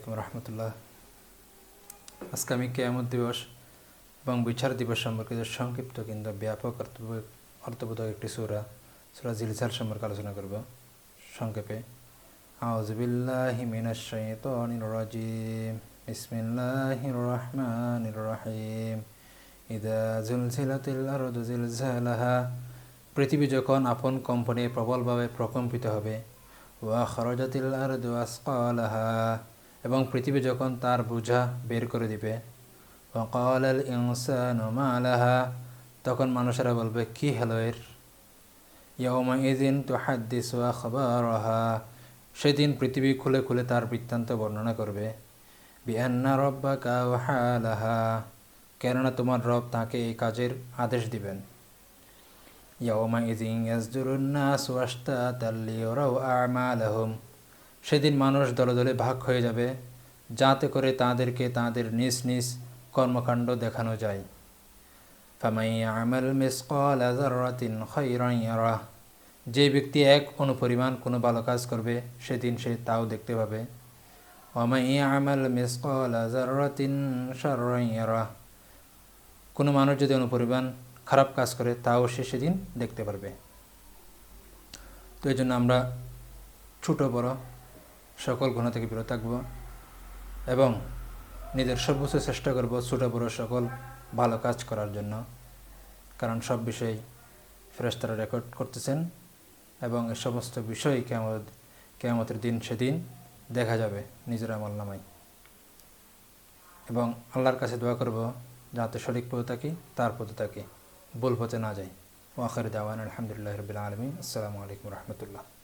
আলাইকুম রহমতুল্লাহ। আজকে আমি কেয়ামত দিবস এবং বিচার দিবস সম্পর্কিত সংক্ষিপ্ত কিন্তু ব্যাপক অর্থবোধক একটি সুরা সুরা জিলসাল সম্পর্কে আলোচনা করব। সংক্ষেপে। আউজবিল্লাহি মিনাশ শাইতানির রাজিম। বিসমিল্লাহির রহমানির রহিম। ইদা জুলজিলাতিল আরদু জিলজালাহা। পৃথিবী যখন আপন কম্পনে প্রবলভাবে প্রকম্পিত হবে, ওয়া খরজাতিল আরদু আসকালাহা। এবং পৃথিবী যখন তার বোঝা বের করে দিবে আল তখন মানুষেরা বলবে, কি হলো এর ইয়মা ইদিন তো হাদ্দিস ওয়া খবরহা সেদিন পৃথিবী খুলে খুলে তার বৃত্তান্ত বর্ণনা করবে, বিআন্না রব্বাকা ওয়াহালাহা কেননা তোমার রব তাকে এই কাজের আদেশ দিবেন। ইয়াউমাইযিন ইয়াসদুরুন নাস ওয়াশতাতাল লিয়ারাউ আ'মালাহুম সেদিন মানুষ দলে দলে ভাগ হয়ে যাবে, যাতে করে তাদেরকে তাদের নিজ নিজ কর্মকাণ্ড দেখানো যায়। ফামাই আমাল মিসকাল যাররাতিন খাইরান ইয়ারাহ, যে ব্যক্তি এক অনুপরিমাণ কোনো ভালো কাজ করবে, সেদিন সে তাও দেখতে পাবে। ওমাই আমাল মিসকাল যাররাতিন শাররান ইয়ারাহ, কোনো মানুষ যদি অনুপরিমাণ খারাপ কাজ করে, তাও সে সেদিন দেখতে পারবে। তো এই জন্য আমরা ছোটো বড় সকল গুণ থেকে বিরত থাকব এবং নিজের সর্বোচ্চ চেষ্টা করব ছোটো বড় সকল ভালো কাজ করার জন্য। কারণ সব বিষয় ফেরেস্তারা রেকর্ড করতেছেন এবং এ সমস্ত বিষয় কেমন কেমতের দিন সেদিন দেখা যাবে নিজের আমল নামাই এবং আল্লাহর কাছে দোয়া করব যাতে সঠিক পথে থাকি, তার পথে থাকি, ভুল পথে না যাই। ওয়াখারি দাওয়ান আলহামদুলিল্লাহ রবিল আলমী আসসালামু আলাইকুম রহমতুল্লাহ।